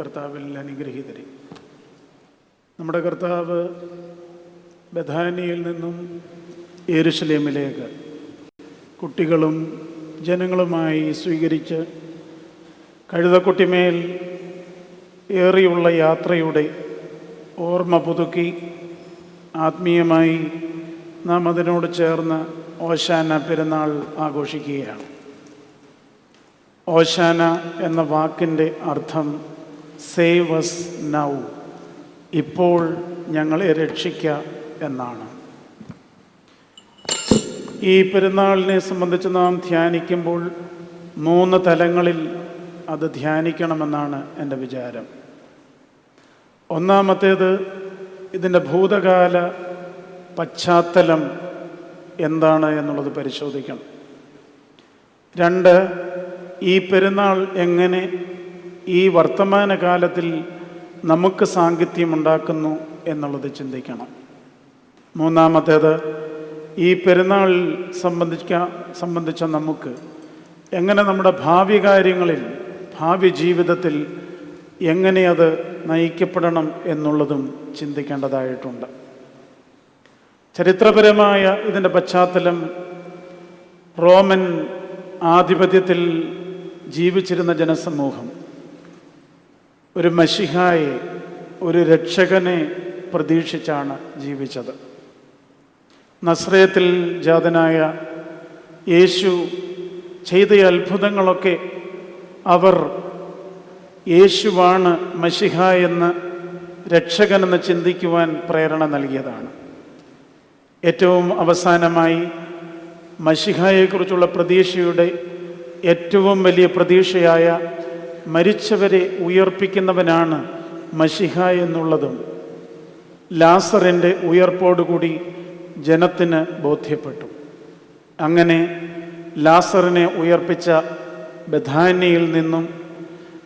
കർത്താവിൽ അനുഗ്രഹീതരെ. നമ്മുടെ കർത്താവ് ബഥാനിയിൽ നിന്നും യെരുശലേമിലേക്ക് കുട്ടികളും ജനങ്ങളുമായി സ്വീകരിച്ച് കഴുതക്കുട്ടിമേൽ ഏറിയുള്ള യാത്രയുടെ ഓർമ്മ പുതുക്കി ആത്മീയമായി നാം അതിനോട് ചേർന്ന് ഓശാന പെരുന്നാൾ ആഘോഷിക്കുകയാണ്. ഓശാന എന്ന വാക്കിന്റെ അർത്ഥം സേവ് us നൗ ഇപ്പോൾ ഞങ്ങളെ രക്ഷിക്ക എന്നാണ്. ഈ പെരുന്നാളിനെ സംബന്ധിച്ച് നാം ധ്യാനിക്കുമ്പോൾ മൂന്ന് തലങ്ങളിൽ അത് ധ്യാനിക്കണമെന്നാണ് എന്റെ വിചാരം. ഒന്നാമത്തേത് ഇതിന്റെ ഭൂതകാല പശ്ചാത്തലം എന്താണ് എന്നുള്ളത് പരിശോധിക്കണം. രണ്ട് ഈ പെരുന്നാൾ എങ്ങനെ ഈ വർത്തമാനകാലത്തിൽ നമുക്ക് സാങ്കത്യമുണ്ടാക്കുന്നു എന്നുള്ളത് ചിന്തിക്കണം. മൂന്നാമത്തേത് ഈ പെരുന്നാൾ സംബന്ധിക്ക സംബന്ധിച്ച നമുക്ക് എങ്ങനെ നമ്മുടെ ഭാവി കാര്യങ്ങളിൽ ഭാവി ജീവിതത്തിൽ എങ്ങനെ അത് നയിക്കപ്പെടണം എന്നുള്ളതും ചിന്തിക്കേണ്ടതായിട്ടുണ്ട്. ചരിത്രപരമായ ഇതിന്റെ പശ്ചാത്തലം റോമൻ ആധിപത്യത്തിൽ ജീവിച്ചിരുന്ന ജനസമൂഹം. ഒരു മഷിഹായെ ഒരു രക്ഷകനെ പ്രതീക്ഷിച്ചാണ് ജീവിച്ചത്. നസ്രയത്തിൽ ജാതനായ യേശു ചെയ്ത അത്ഭുതങ്ങളൊക്കെ അവർ യേശുവാണ് മഷിഹ എന്ന് രക്ഷകനെന്ന് ചിന്തിക്കുവാൻ പ്രേരണ നൽകിയതാണ്. ഏറ്റവും അവസാനമായി മഷിഹായെക്കുറിച്ചുള്ള പ്രതീക്ഷയുടെ ഏറ്റവും വലിയ പ്രതീക്ഷയായ മരിച്ചവരെ ഉയർപ്പിക്കുന്നവനാണ് മഷിഹ എന്നുള്ളതും ലാസറിന്റെ ഉയർപ്പോടുകൂടി ജനത്തിന് ബോധ്യപ്പെട്ടു. അങ്ങനെ ലാസറിനെ ഉയർപ്പിച്ച ബഥാനിയിൽ നിന്നും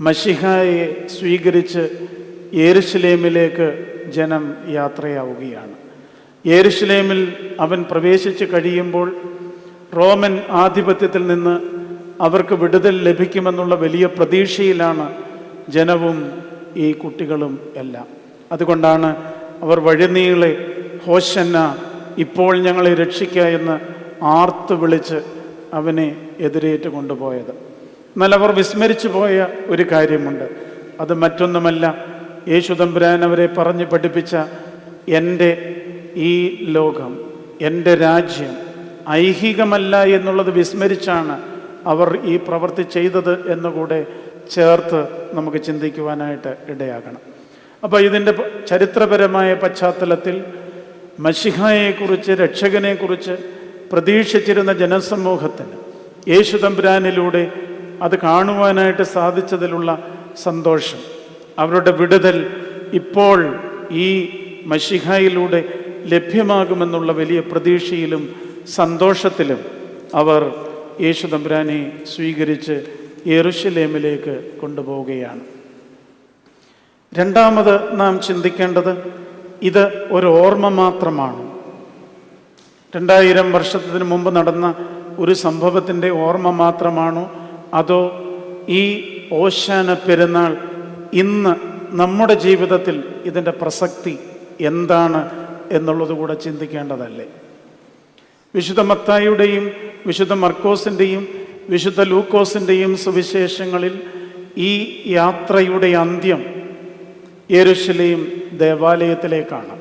മഷിഹായെ സ്വീകരിച്ച് യേരുഷലേമിലേക്ക് ജനം യാത്രയാവുകയാണ്. യേരുഷലേമിൽ അവൻ പ്രവേശിച്ച് കഴിയുമ്പോൾ റോമൻ ആധിപത്യത്തിൽ നിന്ന് അവർക്ക് വിടുതൽ ലഭിക്കുമെന്നുള്ള വലിയ പ്രതീക്ഷയിലാണ് ജനവും ഈ കുട്ടികളും എല്ലാം. അതുകൊണ്ടാണ് അവർ വഴിനീളെ ഹോശന്ന ഇപ്പോൾ ഞങ്ങളെ രക്ഷിക്കുക എന്ന് ആർത്ത് വിളിച്ച് അവനെ എതിരേറ്റ് കൊണ്ടുപോയത്. എന്നാൽ അവർ വിസ്മരിച്ചു പോയ ഒരു കാര്യമുണ്ട്. അത് മറ്റൊന്നുമല്ല. യേശു തമ്പുരാൻ അവരെ പറഞ്ഞ് പഠിപ്പിച്ച എന്റെ ഈ ലോകം എന്റെ രാജ്യം ഐഹികമല്ല എന്നുള്ളത് വിസ്മരിച്ചാണ് അവർ ഈ പ്രവൃത്തി ചെയ്തത് എന്നുകൂടെ ചേർത്ത് നമുക്ക് ചിന്തിക്കുവാനായിട്ട് ഇടയാകണം. അപ്പോൾ ഇതിന്റെ ചരിത്രപരമായ പശ്ചാത്തലത്തിൽ മഷിഹായെക്കുറിച്ച് രക്ഷകനെക്കുറിച്ച് പ്രതീക്ഷിച്ചിരുന്ന ജനസമൂഹത്തിന് യേശു തമ്പുരാനിലൂടെ അത് കാണുവാനായിട്ട് സാധിച്ചതിലുള്ള സന്തോഷം അവരുടെ വിടുതൽ ഇപ്പോൾ ഈ മഷിഹായിലൂടെ ലഭ്യമാകുമെന്നുള്ള വലിയ പ്രതീക്ഷയിലും സന്തോഷത്തിലും അവർ യേശു തമ്പുരാനെ സ്വീകരിച്ച് യെറുഷലേമിലേക്ക് കൊണ്ടുപോവുകയാണ്. രണ്ടാമത് നാം ചിന്തിക്കേണ്ടത് ഇത് ഒരു ഓർമ്മ മാത്രമാണ്. രണ്ടായിരം വർഷത്തിന് മുമ്പ് നടന്ന ഒരു സംഭവത്തിന്റെ ഓർമ്മ മാത്രമാണോ? അതോ ഈ ഓശാന പെരുന്നാൾ ഇന്ന് നമ്മുടെ ജീവിതത്തിൽ ഇതിന്റെ പ്രസക്തി എന്താണ് എന്നുള്ളത് കൂടെ ചിന്തിക്കേണ്ടതല്ലേ? വിശുദ്ധ മത്തായിയുടെയും വിശുദ്ധ മർക്കോസിന്റെയും വിശുദ്ധ ലൂക്കോസിന്റെയും സുവിശേഷങ്ങളിൽ ഈ യാത്രയുടെ അന്ത്യം യെരുശലേം ദേവാലയത്തിലേക്കാണ്.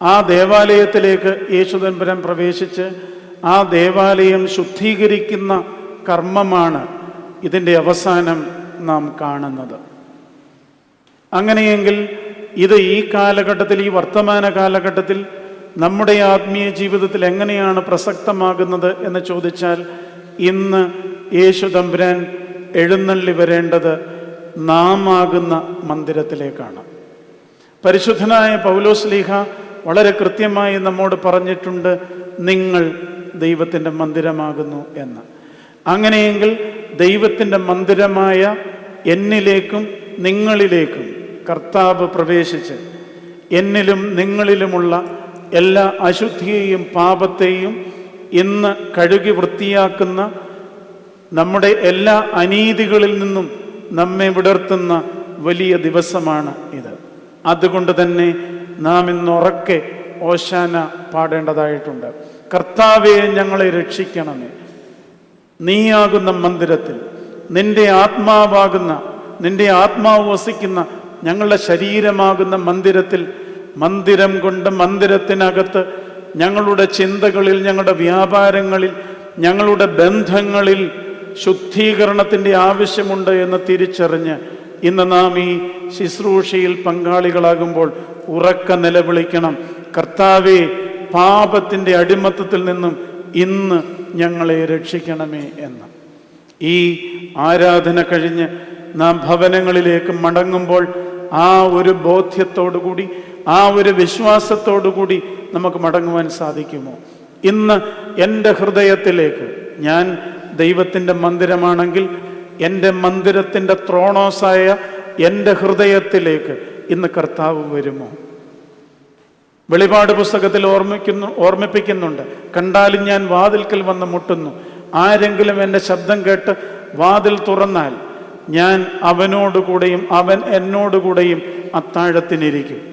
ആ ദേവാലയത്തിലേക്ക് യേശുദൻപുരം പ്രവേശിച്ച് ആ ദേവാലയം ശുദ്ധീകരിക്കുന്ന കർമ്മമാണ് ഇതിന്റെ അവസാനം നാം കാണുന്നത്. അങ്ങനെയെങ്കിൽ ഇത് ഈ കാലഘട്ടത്തിൽ ഈ വർത്തമാന കാലഘട്ടത്തിൽ നമ്മുടെ ആത്മീയ ജീവിതത്തിൽ എങ്ങനെയാണ് പ്രസക്തമാകുന്നത് എന്ന് ചോദിച്ചാൽ ഇന്ന് യേശു തമ്പുരാൻ എഴുന്നള്ളി വരേണ്ടത് നാം ആകുന്ന മന്ദിരത്തിലേക്കാണ്. പരിശുദ്ധനായ പൗലോസ് ലീഹ വളരെ കൃത്യമായി നമ്മോട് പറഞ്ഞിട്ടുണ്ട് നിങ്ങൾ ദൈവത്തിന്റെ മന്ദിരമാകുന്നു എന്ന്. അങ്ങനെയെങ്കിൽ ദൈവത്തിന്റെ മന്ദിരമായ എന്നിലേക്കും നിങ്ങളിലേക്കും കർത്താവ് പ്രവേശിച്ച് എന്നിലും നിങ്ങളിലുമുള്ള എല്ലാ അശുദ്ധിയെയും പാപത്തെയും ഇന്ന് കഴുകി വൃത്തിയാക്കുന്ന നമ്മുടെ എല്ലാ അനീതികളിൽ നിന്നും നമ്മെ വിടർത്തുന്ന വലിയ ദിവസമാണ് ഇത്. അതുകൊണ്ട് തന്നെ നാം ഇന്നുറക്കെ ഓശാന പാടേണ്ടതായിട്ടുണ്ട്. കർത്താവെ ഞങ്ങളെ രക്ഷിക്കണമേ. നീയാകുന്ന മന്ദിരത്തിൽ നിന്റെ ആത്മാവാകുന്ന നിന്റെ ആത്മാവ് വസിക്കുന്ന ഞങ്ങളുടെ ശരീരമാകുന്ന മന്ദിരത്തിൽ മന്ദിരം കൊണ്ട് മന്ദിരത്തിനകത്ത് ഞങ്ങളുടെ ചിന്തകളിൽ ഞങ്ങളുടെ വ്യാപാരങ്ങളിൽ ഞങ്ങളുടെ ബന്ധങ്ങളിൽ ശുദ്ധീകരണത്തിന്റെ ആവശ്യമുണ്ട് എന്ന് തിരിച്ചറിഞ്ഞ് ഇന്ന് നാം ഈ ശുശ്രൂഷയിൽ പങ്കാളികളാകുമ്പോൾ ഉറക്ക നിലവിളിക്കണം. കർത്താവെ പാപത്തിന്റെ അടിമത്തത്തിൽ നിന്നും ഇന്ന് ഞങ്ങളെ രക്ഷിക്കണമേ എന്ന്. ഈ ആരാധന കഴിഞ്ഞ് നാം ഭവനങ്ങളിലേക്ക് മടങ്ങുമ്പോൾ ആ ഒരു ബോധ്യത്തോടു കൂടി ആ ഒരു വിശ്വാസത്തോടു കൂടി നമുക്ക് മടങ്ങുവാൻ സാധിക്കുമോ? ഇന്ന് എന്റെ ഹൃദയത്തിലേക്ക് ഞാൻ ദൈവത്തിന്റെ മന്ദിരമാണെങ്കിൽ എന്റെ മന്ദിരത്തിന്റെ ത്രോണോസായ എന്റെ ഹൃദയത്തിലേക്ക് ഇന്ന് കർത്താവ് വരുമോ? വെളിപാട് പുസ്തകത്തിൽ ഓർമ്മിക്കുന്നു ഓർമ്മിപ്പിക്കുന്നുണ്ട്. കണ്ടാലും ഞാൻ വാതിൽക്കൽ വന്ന് മുട്ടുന്നു. ആരെങ്കിലും എന്റെ ശബ്ദം കേട്ട് വാതിൽ തുറന്നാൽ ഞാൻ അവനോടുകൂടെയും അവൻ എന്നോടുകൂടെയും അത്താഴത്തിനിരിക്കും.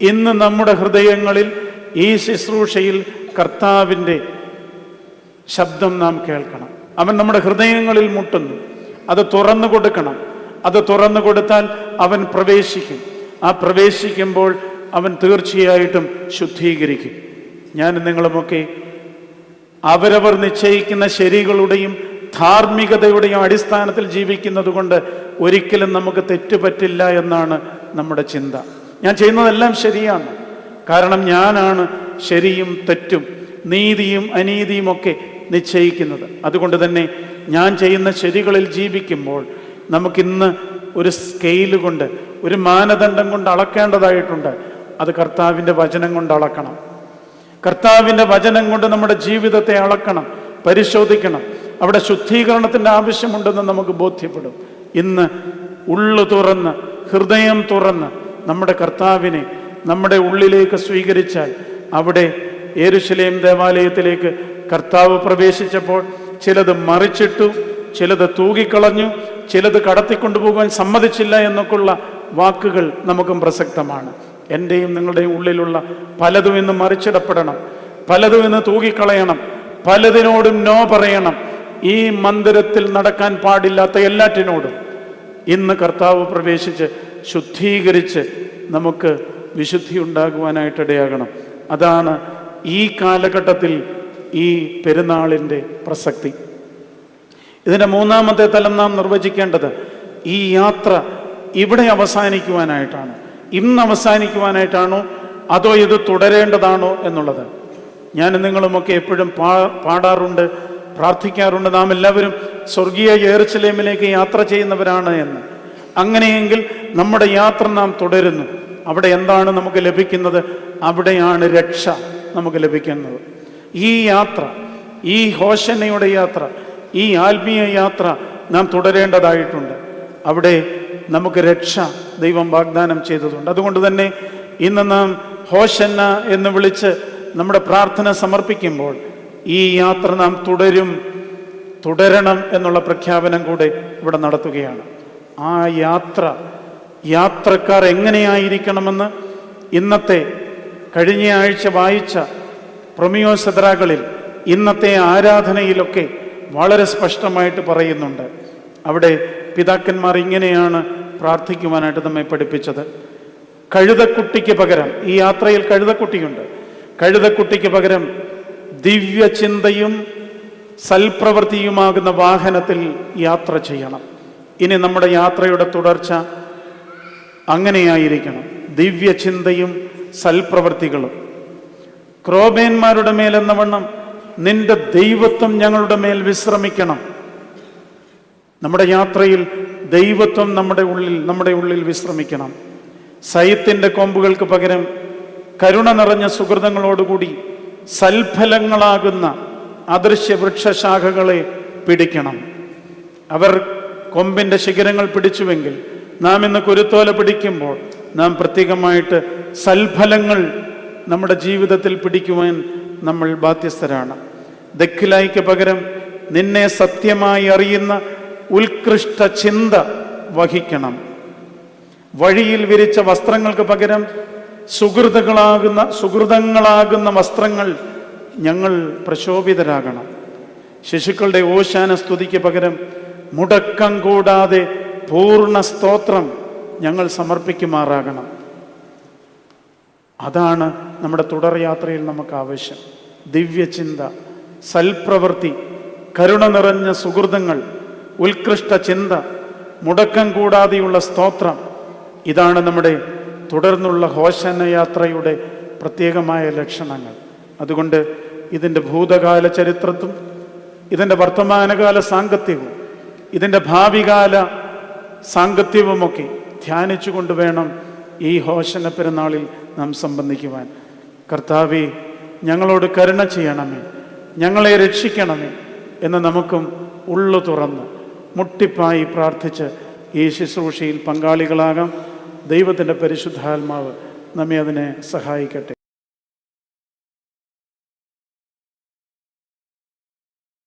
ഇന്ന് നമ്മുടെ ഹൃദയങ്ങളിൽ ഈ ശുശ്രൂഷയിൽ കർത്താവിന്റെ ശബ്ദം നാം കേൾക്കണം. അവൻ നമ്മുടെ ഹൃദയങ്ങളിൽ മുട്ടുന്നു. അത് തുറന്നു കൊടുക്കണം. അത് തുറന്നു കൊടുത്താൽ അവൻ പ്രവേശിക്കും. ആ പ്രവേശിക്കുമ്പോൾ അവൻ തീർച്ചയായിട്ടും ശുദ്ധീകരിക്കും. ഞാൻ നിങ്ങളുമൊക്കെ അവരവർ നിശ്ചയിക്കുന്ന ശരികളുടെയും ധാർമ്മികതയുടെയും അടിസ്ഥാനത്തിൽ ജീവിക്കുന്നത് കൊണ്ട് ഒരിക്കലും നമുക്ക് തെറ്റുപറ്റില്ല എന്നാണ് നമ്മുടെ ചിന്ത. ഞാൻ ചെയ്യുന്നതെല്ലാം ശരിയാണ്. കാരണം ഞാനാണ് ശരിയും തെറ്റും നീതിയും അനീതിയും ഒക്കെ നിശ്ചയിക്കുന്നത്. അതുകൊണ്ട് തന്നെ ഞാൻ ചെയ്യുന്ന ശരികളിൽ ജീവിക്കുമ്പോൾ നമുക്കിന്ന് ഒരു സ്കെയിൽ കൊണ്ട് ഒരു മാനദണ്ഡം കൊണ്ട് അളക്കേണ്ടതായിട്ടുണ്ട്. അത് കർത്താവിന്റെ വചനം കൊണ്ട് അളക്കണം. കർത്താവിന്റെ വചനം കൊണ്ട് നമ്മുടെ ജീവിതത്തെ അളക്കണം പരിശോധിക്കണം. അവിടെ ശുദ്ധീകരണത്തിന്റെ ആവശ്യമുണ്ടെന്ന് നമുക്ക് ബോധ്യപ്പെടും. ഇന്ന് ഉള്ളു തുറന്ന് ഹൃദയം തുറന്ന് നമ്മുടെ കർത്താവിനെ നമ്മുടെ ഉള്ളിലേക്ക് സ്വീകരിച്ചാൽ അവിടെ ഏരുശലേം ദേവാലയത്തിലേക്ക് കർത്താവ് പ്രവേശിച്ചപ്പോൾ ചിലത് മറിച്ചിട്ടു ചിലത് തൂകിക്കളഞ്ഞു ചിലത് കടത്തിക്കൊണ്ടുപോകാൻ സമ്മതിച്ചില്ല എന്നൊക്കെയുള്ള വാക്കുകൾ നമുക്കും പ്രസക്തമാണ്. എന്റെയും നിങ്ങളുടെയും ഉള്ളിലുള്ള പലതും ഇന്ന് മറിച്ചിടപ്പെടണം പലതും ഇന്ന് തൂകിക്കളയണം പലതിനോടും നോ പറയണം. ഈ മന്ദിരത്തിൽ നടക്കാൻ പാടില്ലാത്ത എല്ലാറ്റിനോടും ഇന്ന് കർത്താവ് പ്രവേശിച്ച് ശുദ്ധീകരിച്ച് നമുക്ക് വിശുദ്ധി ഉണ്ടാകുവാനായിട്ടിടയാകണം അതാണ് ഈ കാലഘട്ടത്തിൽ ഈ പെരുന്നാളിന്റെ പ്രസക്തി. ഇതിന്റെ മൂന്നാമത്തെ തലം നാം നിർവചിക്കേണ്ടത് ഈ യാത്ര ഇവിടെ അവസാനിക്കുവാനായിട്ടാണ്. ഇന്ന് അവസാനിക്കുവാനായിട്ടാണോ? അതോ ഇത് തുടരേണ്ടതാണോ എന്നുള്ളത്. ഞാൻ നിങ്ങളുമൊക്കെ എപ്പോഴും പാ പാടാറുണ്ട് പ്രാർത്ഥിക്കാറുണ്ട്. നാം എല്ലാവരും സ്വർഗീയ ഏർച്ചലേമിലേക്ക് യാത്ര ചെയ്യുന്നവരാണ് എന്ന്. അങ്ങനെയെങ്കിൽ നമ്മുടെ യാത്ര നാം തുടരുന്നു. അവിടെ എന്താണ് നമുക്ക് ലഭിക്കുന്നത്? അവിടെയാണ് രക്ഷ നമുക്ക് ലഭിക്കുന്നത്. ഈ യാത്ര ഈ ഹോഷനയുടെ യാത്ര ഈ ആത്മീയ യാത്ര നാം തുടരേണ്ടതായിട്ടുണ്ട്. അവിടെ നമുക്ക് രക്ഷ ദൈവം വാഗ്ദാനം ചെയ്തതുണ്ട്. അതുകൊണ്ട് തന്നെ ഇന്ന് നാം ഹോഷന്ന എന്ന് വിളിച്ച് നമ്മുടെ പ്രാർത്ഥന സമർപ്പിക്കുമ്പോൾ ഈ യാത്ര നാം തുടരും തുടരണം എന്നുള്ള പ്രഖ്യാപനം കൂടെ ഇവിടെ നടത്തുകയാണ്. ആ യാത്ര യാത്രക്കാർ എങ്ങനെയായിരിക്കണമെന്ന് ഇന്നത്തെ കഴിഞ്ഞ ആഴ്ച വായിച്ച പ്രൊമിയോസദ്രാകളിൽ ഇന്നത്തെ ആരാധനയിലൊക്കെ വളരെ സ്പഷ്ടമായിട്ട് പറയുന്നുണ്ട്. അവിടെ പിതാക്കന്മാർ ഇങ്ങനെയാണ് പ്രാർത്ഥിക്കുവാനായിട്ട് നമ്മെ പഠിപ്പിച്ചത്. കഴുതക്കുട്ടിക്ക് പകരം ഈ യാത്രയിൽ കഴുതക്കുട്ടിയുണ്ട്. കഴുതക്കുട്ടിക്ക് പകരം ദിവ്യചിന്തയും സൽപ്രവൃത്തിയുമാകുന്ന വാഹനത്തിൽ യാത്ര ചെയ്യണം. ഇനി നമ്മുടെ യാത്രയുടെ തുടർച്ച അങ്ങനെയായിരിക്കണം. ദിവ്യചിന്തയും സൽപ്രവൃത്തികളും ക്രോബേന്മാരുടെ മേലെന്ന വണ്ണം നിന്റെ ദൈവത്വം ഞങ്ങളുടെ മേൽ വിശ്രമിക്കണം. നമ്മുടെ യാത്രയിൽ ദൈവത്വം നമ്മുടെ ഉള്ളിൽ നമ്മുടെ ഉള്ളിൽ വിശ്രമിക്കണം. സയത്തിന്റെ കൊമ്പുകൾക്ക് പകരം കരുണ നിറഞ്ഞ സുഹൃതങ്ങളോടുകൂടി സൽഫലങ്ങളാകുന്ന അദൃശ്യ വൃക്ഷശാഖകളെ പിടിക്കണം. അവർ കൊമ്പിന്റെ ശിഖരങ്ങൾ പിടിച്ചുവെങ്കിൽ നാം ഇന്ന് കുരുത്തോല പിടിക്കുമ്പോൾ നാം പ്രത്യേകമായിട്ട് സൽഫലങ്ങൾ നമ്മുടെ ജീവിതത്തിൽ പിടിക്കുവാൻ നമ്മൾ ബാധ്യസ്ഥരാണ്. ദക്കിലായിക്ക് പകരം നിന്നെ സത്യമായി അറിയുന്ന ഉത്കൃഷ്ട ചിന്ത വഹിക്കണം. വഴിയിൽ വിരിച്ച വസ്ത്രങ്ങൾക്ക് പകരം സുഹൃത്തുക്കളാകുന്ന സുഹൃതങ്ങളാകുന്ന വസ്ത്രങ്ങൾ ഞങ്ങൾ പ്രശോഭിതരാകണം. ശിശുക്കളുടെ ഓശാന സ്തുതിക്ക് പകരം മുടക്കം കൂടാതെ പൂർണ സ്തോത്രം ഞങ്ങൾ സമർപ്പിക്കുമാറാകണം. അതാണ് നമ്മുടെ തുടർ യാത്രയിൽ നമുക്ക് ആവശ്യം. ദിവ്യചിന്ത സൽപ്രവൃത്തി കരുണ നിറഞ്ഞ സുഹൃതങ്ങൾ ഉത്കൃഷ്ട ചിന്ത മുടക്കം കൂടാതെയുള്ള സ്തോത്രം. ഇതാണ് നമ്മുടെ തുടർന്നുള്ള ഹോശന യാത്രയുടെ പ്രത്യേകമായ ലക്ഷണങ്ങൾ. അതുകൊണ്ട് ഇതിന്റെ ഭൂതകാല ചരിത്രത്തും ഇതിന്റെ വർത്തമാനകാല സാങ്കത്യവും ഇതിന്റെ ഭാവികാല സാങ്കത്യവുമൊക്കെ ധ്യാനിച്ചുകൊണ്ട് വേണം ഈ ഹോശന പെരുന്നാളിൽ നാം സംബന്ധിക്കുവാൻ. കർത്താവെ ഞങ്ങളോട് കരുണ ചെയ്യണമേ ഞങ്ങളെ രക്ഷിക്കണമേ എന്ന് നമുക്കും ഉള്ളു തുറന്ന് മുട്ടിപ്പായി പ്രാർത്ഥിച്ച് ഈ ശുശ്രൂഷയിൽ പങ്കാളികളാകാം. ദൈവത്തിന്റെ പരിശുദ്ധാത്മാവ് നമ്മെ അതിനെ സഹായിക്കട്ടെ.